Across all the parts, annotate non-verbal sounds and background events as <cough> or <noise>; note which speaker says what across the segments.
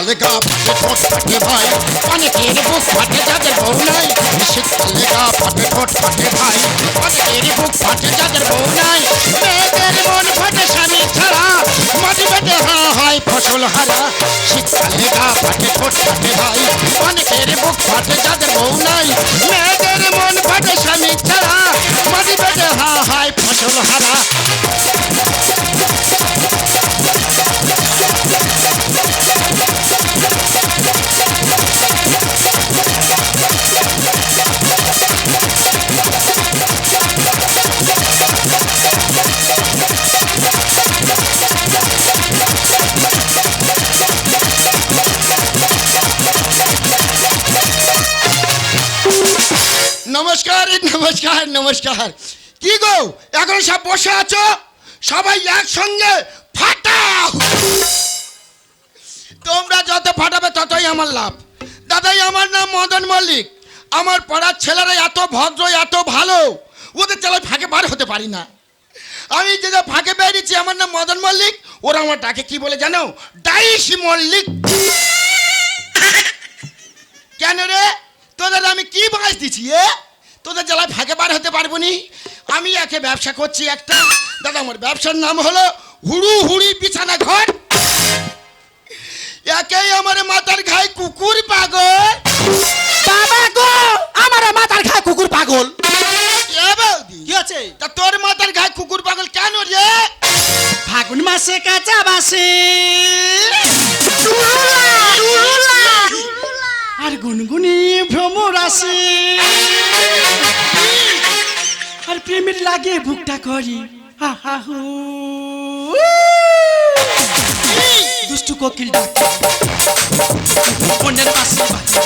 Speaker 1: শীতকালে গা ফাটে ঠোঁট ফাটে ভাই। অনেকের বুক ফাটে যাদের বউ নাই। শীতকালে গা ফাটে ঠোঁট ফাটে ভাই। অনেকের বুক ফাটে যাদের বউ নাই। মেয়েদের মন ফাটে স্বামী ছাড়া। মাটি পেটে হা হয় ফসল হারা। শীতকালে গা ফাটে ঠোঁট ফাটে ভাই। অনেকের বুক ফাটে যাদের বউ নাই। মেয়েদের মন ফাটে স্বামী ছাড়া। মাটি পেটে হা হয় ফসল হারা। নমস্কার নমস্কার নমস্কার। কি গো, এখন সব বসে আছো? সবাই একসঙ্গে ফাটাও। তোমরা যত ফাটাবে ততই আমার লাভ। দাদাই আমার নাম মদন মল্লিক। আমার পাড়ার ছেলেরা এত ভদ্র, এত ভালো, ওদের চালায় ফাঁকে বার হতে পারি না। আমি যে যে ফাঁকে বেরিয়েছি আমার নাম মদন মল্লিক, ওরা আমার ডাকে কি বলে জানো? ডাইসি মল্লিক। কেন রে? তোদের আমি কি বাস দিছি, এ? তোদের জ্বালায় ফাঁকে বার হতে পারব নি? আমি একে ব্যবসা করছি একটা। দাদা, আমার ব্যবসার নাম হলো হুড়ু হুড়ি বিছানা ঘর। একেই আমার মাথার ঘাই কুকুর পাগল।
Speaker 2: বাবা গো আমার মাথার খায় কুকুর পাগল। কি আছে
Speaker 1: তা তোর মাথার ঘাই কুকুর পাগল কেন রে?
Speaker 2: ফাগুন মাসে কাঁচা বাসে। আর গুনগুনি ভ্রমর আসে। আর প্রেমের লাগে বুকটা করি। হা হা হু। দুষ্টু কোকিল ডাক মনের পাশে বাজে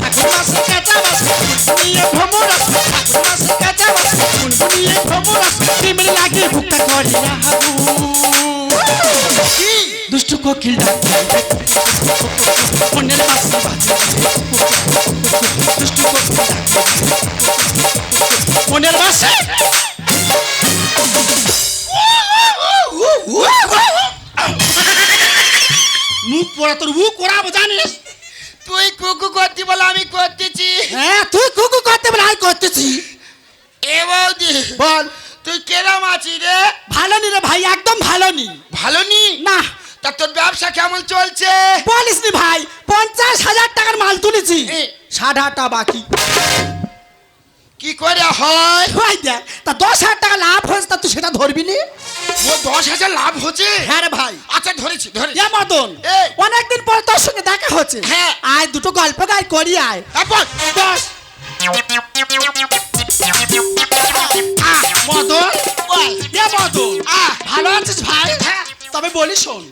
Speaker 2: ফাগুন মাসে কাঁচা বাসে গুনগুনিয়ে ভ্রমর আসে ফাগুন মাসে কাঁচা বাসে গুনগুনিয়ে ভ্রমর আসে প্রেমের লাগে বুকটা করি হা হা হু
Speaker 1: কি
Speaker 2: দুষ্টু কোকিল ডাক মনের পাশে বাজে ষাট হাজার বাকি।
Speaker 1: কি করে হয়?
Speaker 2: ভাই দেখ তা দশ হাজার টাকা লাভ হয়েছে তা তুই সেটা ধরবি নি?
Speaker 1: ও দশ হাজার লাভ হচ্ছে?
Speaker 2: হ্যাঁ রে ভাই।
Speaker 1: আচ্ছা ধরেছি ধরেছি।
Speaker 2: এ মদন
Speaker 1: এই।
Speaker 2: অনেকদিন পর তোর সঙ্গে দেখা হচ্ছে।
Speaker 1: হ্যাঁ।
Speaker 2: আয় দুটো গল্প গাই করি আয়।
Speaker 1: তারপর
Speaker 2: আহ, মদন।
Speaker 1: বল।
Speaker 2: এ মদন। ভালো আছিস ভাই?
Speaker 1: হ্যাঁ।
Speaker 2: তবে বলি শোন?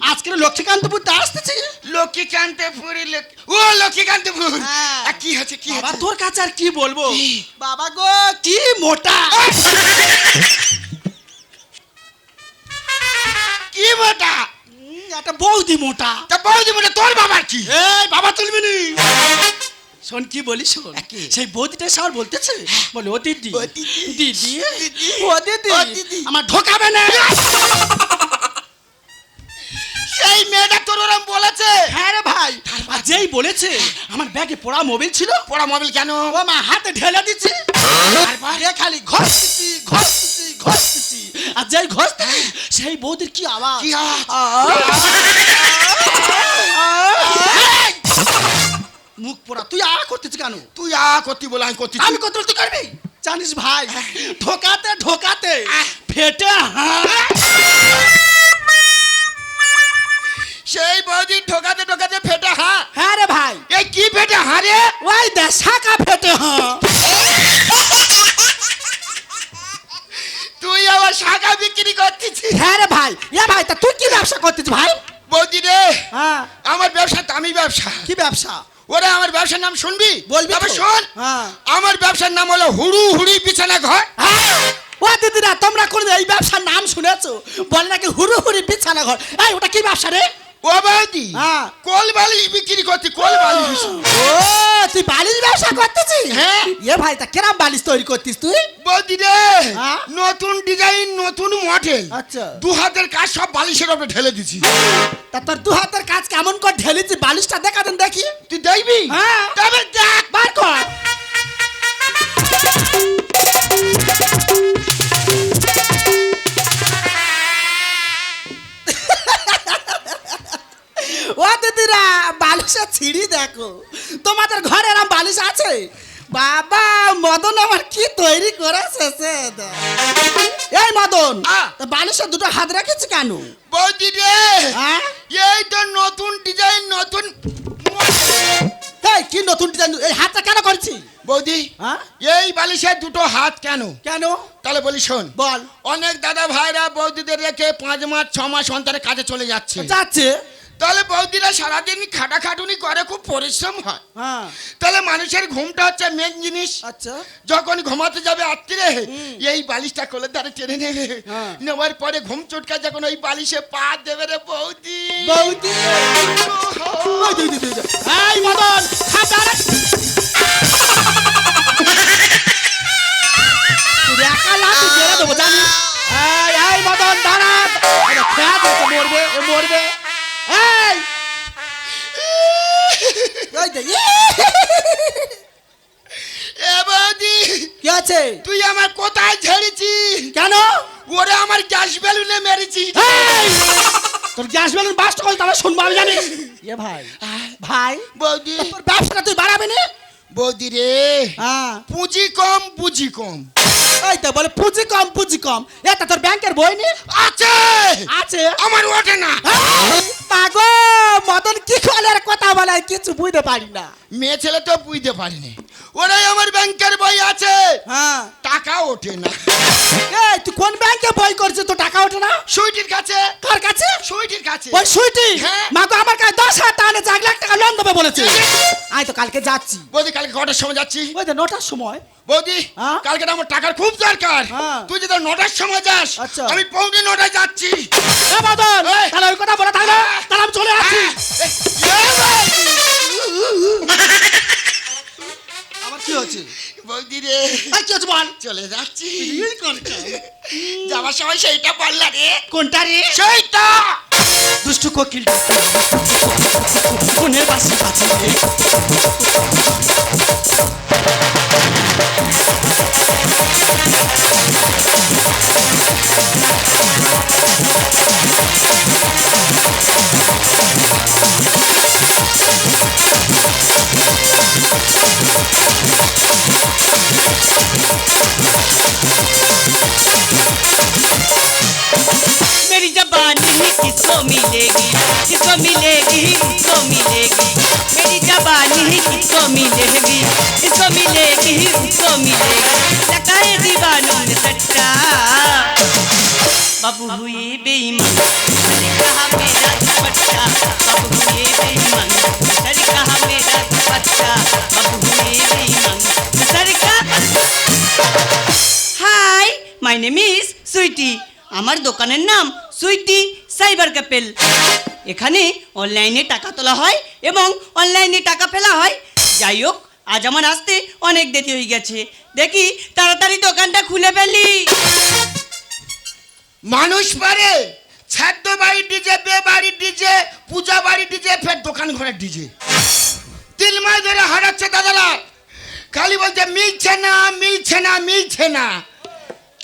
Speaker 2: আজকের লক্ষ্মীকান্তপুর তে আসতেছি।
Speaker 1: লক্ষ্মীকান্তপুর লোক- ও লক্ষ্মীকান্তপুর!
Speaker 2: হ্যাঁ।
Speaker 1: কি হচ্ছে কি
Speaker 2: বাবা তোর কাছে আর কি বলব? বাবা গো কি মোটা!
Speaker 1: কি মোটা?
Speaker 2: একটা বৌদি মোটা।
Speaker 1: তা বৌদি মোটা তোর বাবার কি?
Speaker 2: এই বাবা তুলবি নি। শোন কি বলি শোন
Speaker 1: কি?
Speaker 2: সেই বৌদিটা সার বলতেছে বলে ও দিদি।
Speaker 1: দিদি
Speaker 2: ও দিদি। আমার ঢোকাবে না।
Speaker 1: সেই মেয়েটা তোর ওরম বলেছে
Speaker 2: হ্যাঁ রে ভাই আর যেই বলেছে আমার ব্যাগে পড়া মোবাইল ছিল
Speaker 1: পড়া মোবাইল কেন
Speaker 2: ও মা হাতে ঢেলে দিচ্ছে তারপরে খালি ঘষতেছি ঘষতেছি ঘষতেছি আর যেই ঘষতেছি সেই বৌদির কি আওয়াজ
Speaker 1: কি
Speaker 2: মুখ পোড়া তুই আ করতেছিস কেন
Speaker 1: তুই আ করতি বলে আমি করতি
Speaker 2: আমি কত তুই করবি জানিস ভাই ঢোকাতে ঢোকাতে ফেটে হাঁ
Speaker 1: সেই বৌদি ঠোকাতে ঠোকাতে ফেটে হা।
Speaker 2: হ্যাঁ রে ভাই।
Speaker 1: এই কি ফেটে হারে
Speaker 2: ওই দে শাখা ফেটে হাঁ।
Speaker 1: তুই আবার শাখা বিক্রি করতেছিস
Speaker 2: হ্যাঁ রে ভাই। এ ভাই তা তুই কি ব্যবসা করতেছিস ভাই?
Speaker 1: বৌদি রে
Speaker 2: হ্যাঁ।
Speaker 1: আমার ব্যবসা আমি ব্যবসা।
Speaker 2: কি ব্যবসা?
Speaker 1: ওরে আমার ব্যবসার নাম শুনবি?
Speaker 2: বলবি
Speaker 1: তবে
Speaker 2: তো?
Speaker 1: শোন
Speaker 2: হ্যাঁ।
Speaker 1: আমার ব্যবসার নাম হলো হুড়ু হুড়ি বিছানা ঘর।
Speaker 2: হ্যাঁ? ও দিদিরা তোমরা কোন এই ব্যবসার নাম শুনেছো? বলে নাকি হুড়ু হুড়ি বিছানা ঘর। এই ওটা কি ব্যবসা রে?
Speaker 1: ও বৌদি
Speaker 2: হ্যাঁ।
Speaker 1: কোল বালিশ বিক্রি করতি কোল বালিশ
Speaker 2: ও তুই বালিশ ব্যবসা করতেছিস
Speaker 1: হ্যাঁ।
Speaker 2: এ ভাই তা কেরাম বালিশ তৈরি করতিস তুই
Speaker 1: বৌদি রে
Speaker 2: হ্যাঁ?
Speaker 1: নতুন ডিজাইন নতুন মডেল
Speaker 2: আচ্ছা।
Speaker 1: দু হাতের কাজ সব বালিশের উপরে ঢেলে দিছি
Speaker 2: তা তোর দু হাতের কাজ কেমন করে ঢেলেছি বালিশটা দেখা দেন দেখি
Speaker 1: তুই দেখবি
Speaker 2: হ্যাঁ।
Speaker 1: তবে দেখ
Speaker 2: বার কর আছে বাবা মদন আমার কি তৈরি করেছে সে এই মদন বালিশের দুটো হাত রেখেছি কেন?
Speaker 1: বৌদি রে এই তো নতুন ডিজাইন নতুন
Speaker 2: এই কি নতুন ডিজাইন এই হাতটা কেন করছি?
Speaker 1: বৌদি এই বালিশের দুটো হাত কেন?
Speaker 2: কেন?
Speaker 1: তাহলে বলি শোন।
Speaker 2: বল।
Speaker 1: অনেক দাদা ভাইরা বৌদিদের রেখে পাঁচ মাস ছ মাস অন্তরে কাজে চলে যাচ্ছে।
Speaker 2: যাচ্ছে?
Speaker 1: তাহলে বৌদিরা সারাদিন খাটাখাটুনি করে খুব পরিশ্রম হয়
Speaker 2: হ্যাঁ
Speaker 1: তাহলে মানুষের ঘুমটা হচ্ছে মেন জিনিস
Speaker 2: আচ্ছা
Speaker 1: যখন ঘুমাতে যাবে আত্মীরে এই বালিশটা কোলে ধারে টেনে নেবে
Speaker 2: হ্যাঁ।
Speaker 1: নেওয়ার পরে ঘুম চটকা যখন ওই বালিশে পা দেবে রে বৌদি
Speaker 2: বৌদি। এই মদন একা লাঠি দেবো এই মদন দাঁড়া খেয়া মরবে মরবে এই <laughs> কি আছে?
Speaker 1: তুই আমার কোথায় ঝেড়েছি
Speaker 2: কেন?
Speaker 1: ওরে আমার গ্যাস বেলুনে মেরেছি!
Speaker 2: তোর গ্যাস বেলুন বাস্ট করে তাহলে শুনব আমি জানি। এ ভাই ভাই
Speaker 1: বৌদি।
Speaker 2: তোর ব্যবসাটা তুই বাড়াবি না?
Speaker 1: বৌদি রে
Speaker 2: হ্যাঁ।
Speaker 1: পুঁজি কম পুঁজি কম।
Speaker 2: এই তো বলে পুঁজি কম পুঁজি কম। এটা তোর ব্যাংকের বই নি।
Speaker 1: আছে!
Speaker 2: আছে?
Speaker 1: আমার ওঠে না।
Speaker 2: পাগল! মদন কি কলের কথা বলে কিছু বুঝতে পারি না।
Speaker 1: মেয়ে ছেলে তো বুঝতে পারিনি। ওরাই আমার ব্যাংকের বই আছে।
Speaker 2: হ্যাঁ।
Speaker 1: টাকা ওঠে না।
Speaker 2: এই তুই কোন ব্যাংকে বই করছিস? তো টাকা ওঠে না?
Speaker 1: সুইটির কাছে।
Speaker 2: কার কাছে?
Speaker 1: সুইটির কাছে।
Speaker 2: ওই সুইটি?
Speaker 1: হ্যাঁ।
Speaker 2: মাগো আমার কাছে দশ হাজার টাকা নিয়েছে, এক লাখ টাকা লোন দেবে বলেছে। আমি তো কালকে যাচ্ছি।
Speaker 1: বৌদি কালকে কটার সময় যাচ্ছি?
Speaker 2: ওই যে নটার সময়।
Speaker 1: বৌদি
Speaker 2: হ্যাঁ?
Speaker 1: কালকে তো আমার টাকার খুব দরকার।
Speaker 2: হ্যাঁ।
Speaker 1: তুই যদি নটার সময় যাস
Speaker 2: আচ্ছা।
Speaker 1: আমি পৌনে নটায় যাচ্ছি।
Speaker 2: এ
Speaker 1: এই।
Speaker 2: তাহলে ওই কথা বলে থাকলে তাহলে আমি চলে আসছি।
Speaker 1: এ বৌদি।
Speaker 2: আমার কি হচ্ছে?
Speaker 1: বৌদি রে
Speaker 2: এই কি হচ্ছে বল?
Speaker 1: চলে যাচ্ছি। <laughs> যাওয়ার সময় সেইটা পারলা রে।
Speaker 2: কোনটা রে?
Speaker 1: সেইটা!
Speaker 2: দুষ্টু কোকিল মনের বাসি বাঁচি
Speaker 3: जबानी किसको मिलेगी? किसको मिलेगी किसको मिलेगी। मेरी जबानी किसको मिलेगी? किसको मिलेगी किसको मिलेगी। लगाए दीवानों ने सट्टा बाबू हुए बेईमान सर कहा मेरा दुपट्टा बाबू हुए बेईमान सर कहा मेरा दुपट्टा बाबू हुए बेईमान सर का hi my name is Sweety আমার দোকানের নাম সুইটি সাইবার ক্যাপেল এখানে অনলাইনে টাকা তোলা হয় এবং অনলাইনে টাকা ফেলা হয় যাই হোক আজ আমার আসতে অনেক দেরি হয়ে গেছে দেখি তাড়াতাড়ি দোকানটা খুলে ফেলি
Speaker 1: মানুষ পারে, ছাদ্য বাড়ি ডিজে, বে বাড়ি ডিজে, পূজা বাড়ি ডিজে, ফের দোকান ঘরের ডিজে। তিন মাস ধরে হারাচ্ছে দাদারা। খালি বলছে, মিলছে না মিলছে না মিলছে না।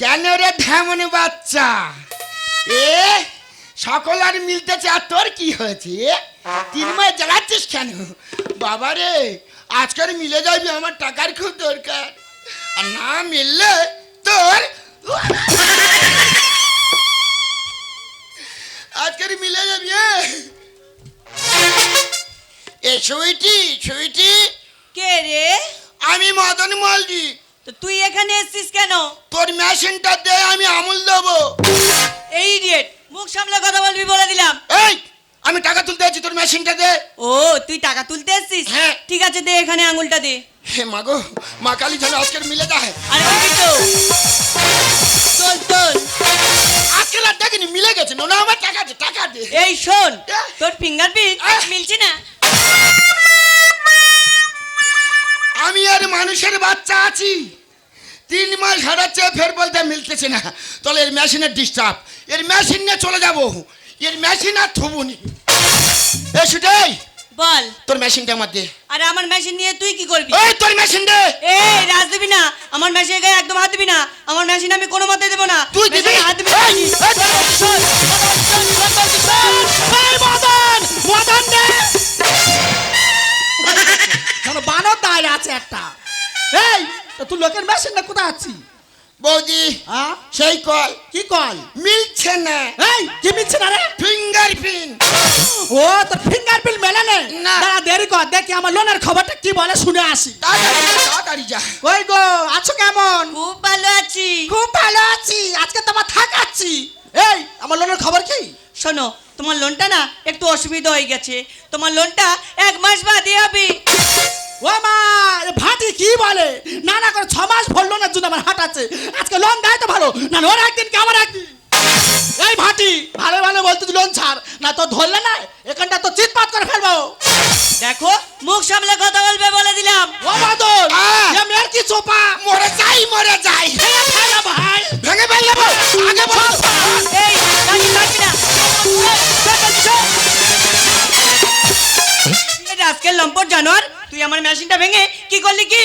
Speaker 1: কেন রে ঢেমনে বাচ্চা? এ, সকল আর মিলতেছে, আর তোর কি হয়েছে? তিন মাস জ্বালাচ্ছিস কেন? বাবা রে আজকের মিলে যাবি, আমার টাকার খুব দরকার। আর না মিললে সুইটি সুইটি
Speaker 3: কে রে?
Speaker 1: আমি মদন মল্লি
Speaker 3: তো তুই এখানে এসছিস কেন?
Speaker 1: তোর মেশিনটা দে আমি আমুল দেবো।
Speaker 3: এই ইডিয়েট মুখ সামলে কথা বলবি বলে দিলাম।
Speaker 1: এই আমি টাকা তুলতে আছি তোর মেশিনটা দে।
Speaker 3: ও তুই টাকা তুলতে এসছিস?
Speaker 1: হ্যাঁ।
Speaker 3: ঠিক আছে দে এখানে আঙুলটা দে।
Speaker 1: হে মাগো মা কালী যেন আজকের মিলে যায়।
Speaker 3: আরে ওই তো। চল চল
Speaker 1: আজকাল আর দেখিনি মিলে গেছে। না আমার টাকা দে টাকা দে।
Speaker 3: এই শোন! তোর ফিঙ্গারপ্রিন্ট! মিলছে না?
Speaker 1: আমি আর মানুষের বাচ্চা আছি তিন মাস হারাচ্ছে ফের বলতে মিলতেছে না তাহলে এর মেশিনের ডিস্টার্ব এর মেশিন নিয়ে চলে যাব এর মেশিন আর থুবুনি এ সুটাই
Speaker 3: বল
Speaker 1: তোর মেশিনটা আমার দে
Speaker 3: আরে আমার মেশিন নিয়ে তুই কি করবি
Speaker 1: এই তোর মেশিন দে
Speaker 3: এই রাজ দিবি না আমার মেশিনের গায়ে একদম হাত দিবি না আমার মেশিন আমি কোনো মতে দেবো না
Speaker 1: তুই দিবি
Speaker 3: মেশিনে হাত দিবি
Speaker 2: তুই লোকের মেশিন না কোথায় আছি?
Speaker 1: বৌদি
Speaker 2: হ্যাঁ?
Speaker 1: সেই কল।
Speaker 2: কি কল?
Speaker 1: মিলছে না।
Speaker 2: এই কি মিলছে না রে?
Speaker 1: ফিঙ্গার প্রিন্ট
Speaker 2: ও তোর ফিঙ্গারপ্রিন্ট মেলে নেই
Speaker 1: না।
Speaker 2: দাঁড়া দেরি কর দেখি আমার লোনের খবরটা কি বলে শুনে আসি।
Speaker 1: তাড়াতাড়ি যা, তাড়াতাড়ি যা।
Speaker 2: কই গো আছো কেমন?
Speaker 3: খুব ভালো আছি।
Speaker 2: খুব ভালো আছি আজকে তোমার থাকাচ্ছি এই আমার লোনের খবর কি?
Speaker 3: শোনো তোমার লোনটা না একটু অসুবিধা হয়ে গেছে। তোমার লোনটা এক মাস বাদে হবে।
Speaker 2: কি বলে? না না করে ছ মাস ভর লোনের জন্য আমার হাট আছে। আজকে লোন দেয় তো ভালো না ওর একদিন কি আমার একদিন? এই ভাটি ভালো ভালো বলতে তুই লোন ছাড়। না তো ধরলে না এখানটা তো চিৎপাত করে ফেলব।
Speaker 3: দেখো মুখ সামলে কথা বলবে বলে দিলাম।
Speaker 2: ও বাদল এ মেয়ের কি চোপা?
Speaker 1: মরে যাই মরে যাই।
Speaker 2: ভেঙে ফেলো ভাই।
Speaker 1: ভেঙে ফেললে আগে বল।
Speaker 3: এই কাকি কাকি না। এটা আজকের লম্পট জানোয়ার? তুই আমার মেশিনটা ভেঙে কি করলি কি?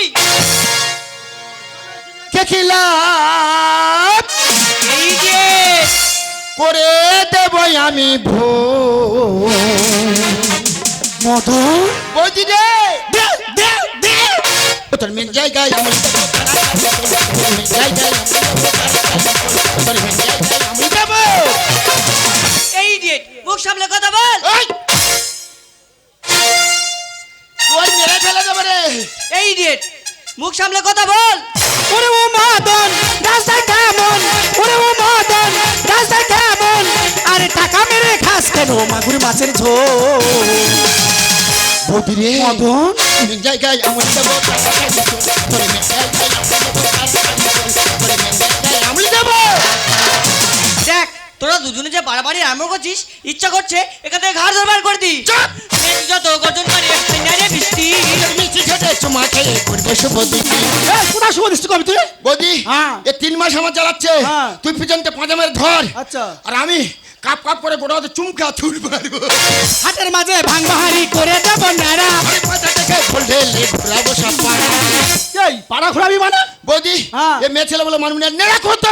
Speaker 3: এই যে।
Speaker 1: করে দেব আমি ভো রে। তোর মেন জায়গায় আমি।
Speaker 3: এই যে মুখ সামলে কথা বল।
Speaker 1: এই রে।
Speaker 3: যে মুখ সামলে কথা বল।
Speaker 2: ওরে ও মদন রাস্তায় কেমন? ওরে ও মদন রাস্তায় কেমন? আরে টাকা মেরে খাস কেন মাগুর মাছের ঝোল? মদন
Speaker 1: জায়গায় আমি তোরা
Speaker 3: দুজনে যে বাড়াবাড়ি আরম্ভ করছিস ইচ্ছা করছে এখান থেকে ঘাড় ধরবার করে দি যত গর্জন করে রে বৃষ্টি
Speaker 1: মিষ্টি চুমা খেয়ে করব শুভ
Speaker 2: কোথায় শুভ দৃষ্টি কবি তুই?
Speaker 1: বৌদি
Speaker 2: হ্যাঁ।
Speaker 1: এ তিন মাস আমার জ্বালাচ্ছে
Speaker 2: হ্যাঁ।
Speaker 1: তুই পিছনতে পাঁচা মেরে ধর।
Speaker 2: আচ্ছা।
Speaker 1: আর আমি কাপ কাপ করে গোটা হাতে চুমকা মারবো
Speaker 2: হাটের মাঝে ভাঙবাহারি করে দেব নারা
Speaker 1: আরে পাতা থেকে ফুল ঢেলে ঘুরাবো সব পাড়া
Speaker 2: এই পাড়া ঘোরাবি মানে?
Speaker 1: বৌদি
Speaker 2: হ্যাঁ।
Speaker 1: এ মেয়ে ছেলে বলে মানুষ নেড়া করতে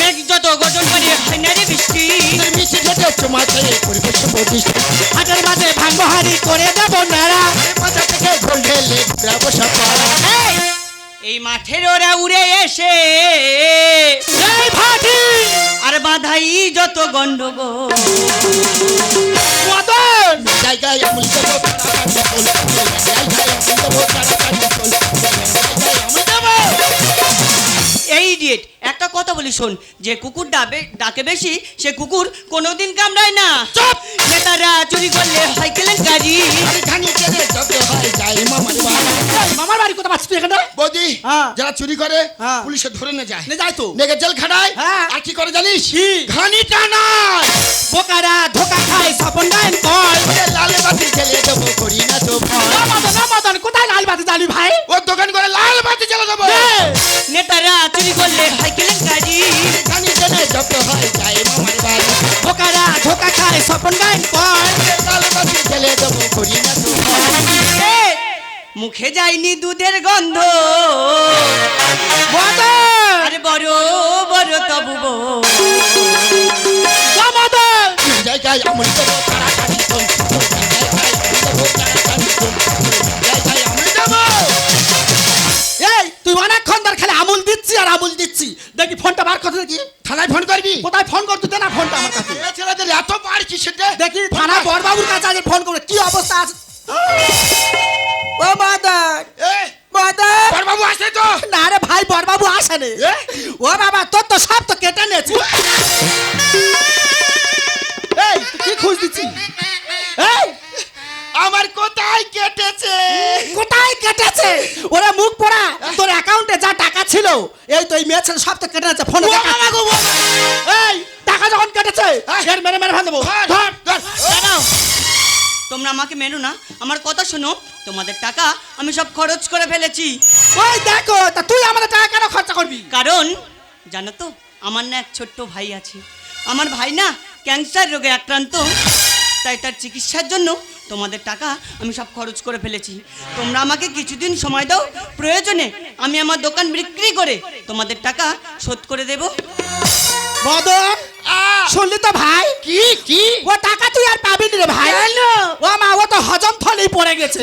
Speaker 3: মেঘ যত গর্জন করে রে বৃষ্টি।
Speaker 1: তুই মিষ্টি খেতে চুমা খেয়ে করব দৃষ্টি
Speaker 2: হাটের মাঝে ভাঙবাহারি করে দেব নারা
Speaker 1: পাতা থেকে ফুল ঢেলে ঘুরাবো সব পাড়া
Speaker 3: এই, মাঠের ওরা উড়ে এসে। আর বাধাই যত গন্ডগোল।
Speaker 2: মদন!
Speaker 3: কথা বলি শোন। যে কুকুর ডাবে ডাকে বেশি সে কুকুর কোনোদিন কামড়ায় না।
Speaker 1: চুপ!
Speaker 3: নেতারা চুরি করলে হয় কেলেঙ্কারি।
Speaker 1: খানি কেড়ে যত হয় যাই। মামার বাড়ি।
Speaker 2: এই, মামার বাড়ি কোথা পাচ্ছিস এখানে?
Speaker 1: বৌদি
Speaker 2: হ্যাঁ।
Speaker 1: যারা চুরি করে। পুলিশে ধরে নিয়ে যায়।
Speaker 2: নে যাই তো।
Speaker 1: নেগে জেল খাটায়। আর কি করে জানিস? ঘানি টানায়।
Speaker 2: বোকারা ধোকা খায় স্বপন কয়।
Speaker 1: ওরে লাল বাতি জ্বেলে দেবো করি না তো
Speaker 2: মদন মদন কোথায় লাল বাতি জানি ভাই?
Speaker 1: ওর দোকান করে লাল বাতি জ্বেলে দেবো।
Speaker 3: নেতারা চুরি করলে হয় কেলেঙ্কারি।
Speaker 1: ঘানি কেড়ে যত হয় যাই মামার বাড়ি।
Speaker 2: বোকারা ধোকা খায় স্বপন
Speaker 1: ওরে লাল বাতি জ্বেলে দেবো করি না তো
Speaker 3: মুখে যায়নি দুধের গন্ধ। আরে বড় বড় তবু।
Speaker 1: জায়গায়
Speaker 2: ফোনটা বার করতে দেখি।
Speaker 1: থানায় ফোন করবি?
Speaker 2: কোথায় ফোন করতে দে না ফোনটা আমার কাছে।
Speaker 1: ছেলেদের এত বার কিসের রে?
Speaker 2: দেখি থানা বড়বাবুর কাছে আগে ফোন করে কি অবস্থা আছে? ও মাদার।
Speaker 1: এ,
Speaker 2: মাদার।
Speaker 1: বড়বাবু আসে তো?
Speaker 2: না রে ভাই বড়বাবু আসেনি? ও বাবা তোর তো সব তো কেটে নিয়েছি। এই কি খুঁজ দিচ্ছি এই!
Speaker 1: আমার কোথায় কেটেছে?
Speaker 2: কোথায় কেটেছে? ওরে মুখ পড়া তোর অ্যাকাউন্টে যা টাকা ছিল এই তো এই মেয়ে ছেলে সব তো কেটে ফোনে। এই টাকা যখন কেটেছে। এর মেরে মেরে
Speaker 1: ধর।
Speaker 3: দাঁড়াও। তোমরা আমাকে মেনো না আমার কথা শোনো তোমাদের টাকা আমি সব খরচ করে ফেলেছি
Speaker 2: ওই দেখো তা তুই আমাদের টাকা কেন খরচা করবি
Speaker 3: কারণ জানো তো আমার না এক ছোট্ট ভাই আছে আমার ভাই না ক্যান্সার রোগে আক্রান্ত তাই তার চিকিৎসার জন্য তোমাদের টাকা আমি সব খরচ করে ফেলেছি। তোমরা আমাকে কিছুদিন সময় দাও প্রয়োজনে আমি আমার দোকান বিক্রি করে তোমাদের টাকা শোধ করে দেব।
Speaker 2: মদন শুনলি তো ভাই?
Speaker 1: কি কি?
Speaker 2: ও টাকা তুই আর পাবি না রে ভাই। ও মা ও তো হজম ফলেই পড়ে গেছে।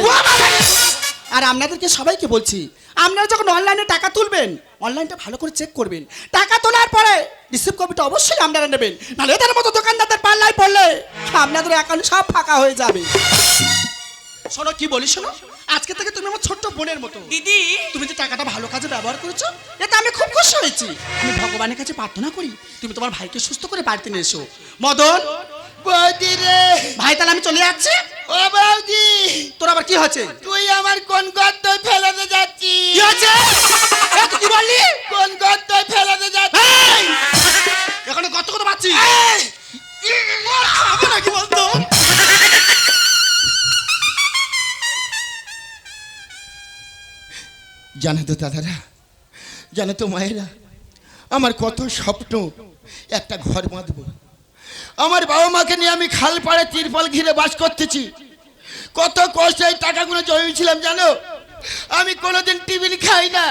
Speaker 2: আর আপনাদেরকে সবাইকে বলছি আপনারা যখন অনলাইনে টাকা তুলবেন অনলাইনটা ভালো করে চেক করবেন। টাকা তোলার পরে রিসিভ কপিটা অবশ্যই আপনারা নেবেন নাহলে এদের মতো দোকানদারদের পাল্লায় পড়লে আপনাদের অ্যাকাউন্ট সব ফাঁকা হয়ে যাবে। শোনো কি বলি শোনো? আজকে থেকে তুমি আমার ছোট্ট বোনের মতো।
Speaker 3: দিদি।
Speaker 2: তুমি যে টাকাটা ভালো কাজে ব্যবহার করেছ এতে আমি খুব খুশি হয়েছি। আমি ভগবানের কাছে প্রার্থনা করি তুমি তোমার ভাইকে সুস্থ করে বাড়িতে নিয়ে এসো। মদন
Speaker 1: বৌদি রে।
Speaker 2: ভাই তাহলে আমি চলে যাচ্ছি?
Speaker 1: ও বৌদি।
Speaker 2: তোর আবার কি হচ্ছে
Speaker 1: তুই আমার কোন গর্তয় ফেলাতে যাচ্ছিস?
Speaker 2: কি হচ্ছে কি বললি?
Speaker 1: কোন গর্তয় ফেলাতে যাচ্ছিস!
Speaker 2: এখানে কত কত পাচ্ছি? খাবে নাকি বলতো?
Speaker 1: জানো তো দাদারা জানো তো মায়েরা আমার কত স্বপ্ন একটা ঘর বাঁধবো। আমার বাবা মাকে নিয়ে আমি খাল পাড়ে তিরপল ঘিরে বাস করতেছি। কত কষ্টে এই টাকাগুলো জমিয়েছিলাম জানো? আমি কোনোদিন টিফিন খাই না।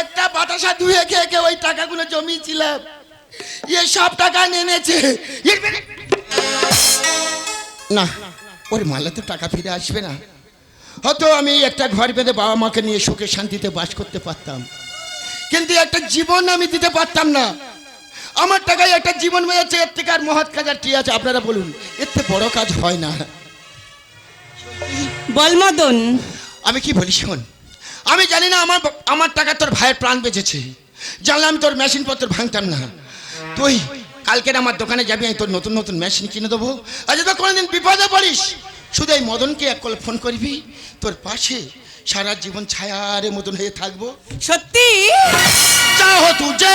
Speaker 1: একটা বাতাসা ধুয়ে খেয়ে খেয়ে ওই টাকাগুলো জমিয়েছিলাম। এ সব টাকা নেনেছে না, ওর মালে তো টাকা ফিরে আসবে না। হয়তো আমি একটা ঘর বেঁধে বাবা মাকে নিয়ে সুখে শান্তিতে বাস করতে পারতাম। কিন্তু একটা জীবন আমি দিতে পারতাম না। আমার টাকায় একটা জীবন মেয়েছে এর থেকে আর মহৎ কাজ আর কি আছে? আপনারা বলুন এর থেকে বড় কাজ হয় না।
Speaker 3: বল মদন।
Speaker 1: আমি কি বলি শোন আমি জানি না আমার আমার টাকা তোর ভাইয়ের প্রাণ বেঁচেছে। জানলাম তোর তোর মেশিনপত্র ভাঙতাম না। তুই কালকের আমার দোকানে যাবি আমি তোর নতুন নতুন মেশিন কিনে দেবো। আজ তো কোনোদিন বিপদে পড়িস? শুধু এই মদনকে এক কল ফোন করবি তোর পাশে সারা জীবন ছায়ারে মতন হয়ে থাকব।
Speaker 3: সত্যি?
Speaker 1: চাহ যা